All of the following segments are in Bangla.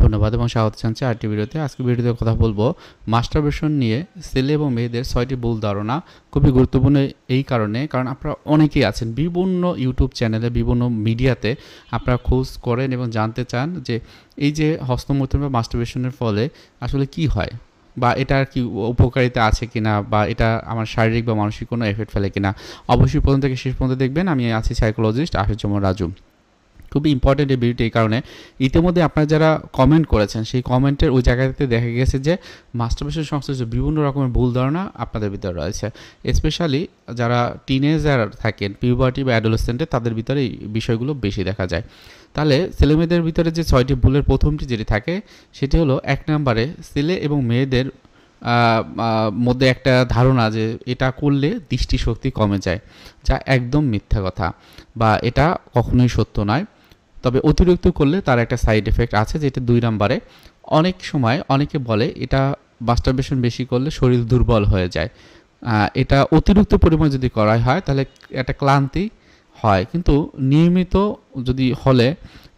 ধন্যবাদ এবং স্বাগত জানছি আরটি ভিডিওতে। আজকে ভিডিওতে কথা বলব মাস্টারবেশন নিয়ে। ছেলে এবং মেয়েদের ছয়টি ভুল ধারণা খুবই গুরুত্বপূর্ণ এই কারণে, কারণ আপনারা অনেকেই আছেন, বিভিন্ন ইউটিউব চ্যানেলে বিভিন্ন মিডিয়াতে আপনারা খোঁজ করেন এবং জানতে চান যে এই যে হস্তমৈথুন বা মাস্টারবেশনের ফলে আসলে কি হয় বা এটার কি উপকারিতা আছে কিনা বা এটা আমার শারীরিক বা মানসিক কোনো এফেক্ট ফেলে কিনা। অবশ্যই প্রথম থেকে শেষ পর্যন্ত দেখবেন। আমি আছি সাইকোলজিস্ট আশুজ্জামান রাজু। খুবই ইম্পর্টেন্ট এই ভিডিওটি এই কারণে। ইতিমধ্যে আপনারা যারা কমেন্ট করেছেন, সেই কমেন্টের ওই জায়গাতে দেখা গেছে যে মাস্টারবেশন সংশ্লিষ্ট বিভিন্ন রকমের ভুল ধারণা আপনাদের ভিতরে রয়েছে। স্পেশালি যারা টিনেজার থাকেন পিউবার্টি বা অ্যাডোলেসেন্টে তাদের ভিতরে এই বিষয়গুলো বেশি দেখা যায়। তাহলে ছেলেমেয়েদের ভিতরে যে ছয়টি ভুলের প্রথমটি যেটি থাকে, সেটি হলো এক নম্বরে ছেলে এবং মেয়েদের মধ্যে একটা ধারণা যে এটা করলে দৃষ্টিশক্তি কমে যায়, যা একদম মিথ্যা কথা বা এটা কখনোই সত্য নয়। তবে অতিরিক্ত করলে তার একটা সাইড এফেক্ট আছে যেটা দুই নম্বরে। অনেক সময় অনেকে বলে এটা মাস্টারবেশন বেশি করলে শরীর দুর্বল হয়ে যায়। এটা অতিরিক্ত পরিমাণ যদি করা হয় তাহলে একটা ক্লান্তি হয়। কিন্তু নিয়মিত যদি হলে,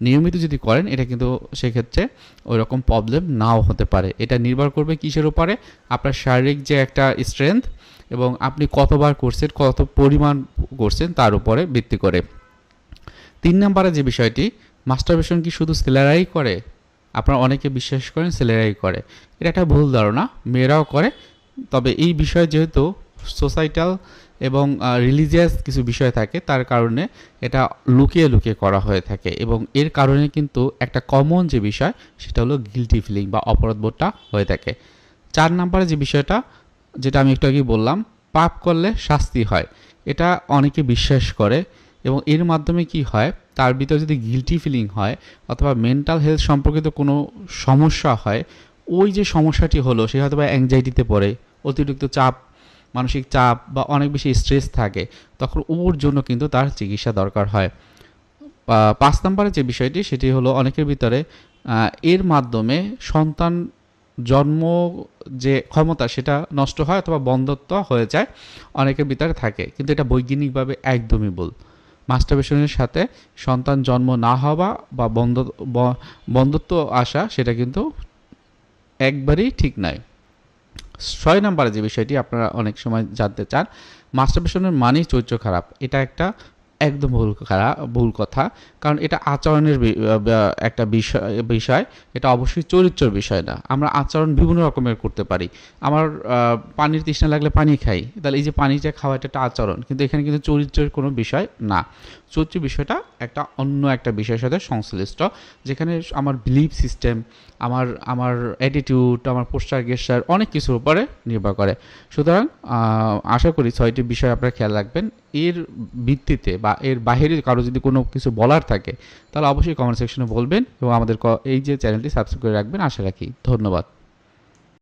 নিয়মিত যদি করেন, এটা কিন্তু সেক্ষেত্রে ওই রকম প্রবলেম নাও হতে পারে। এটা নির্ভর করবে কিসের উপরে? আপনার শারীরিক যে একটা স্ট্রেংথ এবং আপনি কতবার করছেন, কত পরিমাণ করছেন তার উপরে ভিত্তি করে। তিন নম্বরে যে বিষয়টি মাস্টারবেশন কি শুধু ছেলেরাই করে? আপনারা অনেকে বিশ্বাস করেন ছেলেরাই করে। এটা একটা ভুল ধারণা, মেয়েরাও করে। তবে এই বিষয় যেহেতু সোসাইটাল এবং রিলিজিয়াস কিছু বিষয় থাকে, তার কারণে এটা লুকিয়ে লুকিয়ে করা হয়ে থাকে। এবং এর কারণে কিন্তু একটা কমন যে বিষয়, সেটা হলো গিলটি ফিলিং বা অপরাধবোধটা হয়ে থাকে। চার নম্বরে যে বিষয়টা, যেটা আমি একটু আগে বললাম, পাপ করলে শাস্তি হয়। এটা অনেকে বিশ্বাস করে। এবং এর মাধ্যমে কি হয়? তার ভিতরে যদি গিলটি ফিলিং হয় অথবা মেন্টাল হেলথ সম্পর্কিত কোনো সমস্যা হয়, ওই যে সমস্যাটি হলো, সে হয়তো বা অ্যাংজাইটিতে পড়ে, অতিরিক্ত চাপ, মানসিক চাপ বা অনেক বেশি স্ট্রেস থাকে, তখন ওর জন্য কিন্তু তার চিকিৎসা দরকার হয়। পাঁচ নম্বরে যে বিষয়টি, সেটি হলো অনেকের ভিতরে এর মাধ্যমে সন্তান জন্ম যে ক্ষমতা, সেটা নষ্ট হয় অথবা বন্ধত্ব হয়ে যায়, অনেকের ভিতরে থাকে। কিন্তু এটা বৈজ্ঞানিকভাবে একদমই ভুল। মাস্টারবেশনের সাথে সন্তান জন্ম না হওয়া বা বন্ধ বন্ধুত্ব আসা সেটা কিন্তু একবারেই ঠিক নয়। ছয় নম্বরে যে বিষয়টি আপনারা অনেক সময় জানতে চান, মাস্টারবেশনের মানেই চরিত্র খারাপ। এটা একটা একদম ভুল খারাপ ভুল কথা। কারণ এটা আচরণের একটা বিষয় বিষয়। এটা অবশ্যই চরিত্রের বিষয় না। আমরা আচরণ বিভিন্ন রকমের করতে পারি। আমার পানির তৃষ্ণা লাগলে পানি খাই। তাহলে এই যে পানিটা খাওয়া, এটা একটা আচরণ। কিন্তু এখানে কিন্তু চরিত্রের কোনো বিষয় না। চরিত্র বিষয়টা একটা অন্য একটা বিষয়ের সাথে সংশ্লিষ্ট, যেখানে আমার বিলিভ সিস্টেম আমার আমার অ্যাটিটিউড আমার পোস্টার গেস্টার অনেক কিছুর উপরে নির্ভর করে। সুতরাং আশা করি ছয়টি বিষয় আপনারা খেয়াল রাখবেন। এর ভিত্তিতে বা এর বাহিরে কারও যদি কোনো কিছু বলার থাকে, তাহলে অবশ্যই কমেন্ট সেকশনে বলবেন এবং আমাদের এই যে চ্যানেলটি সাবস্ক্রাইব করে রাখবেন। আশা রাখি ধন্যবাদ।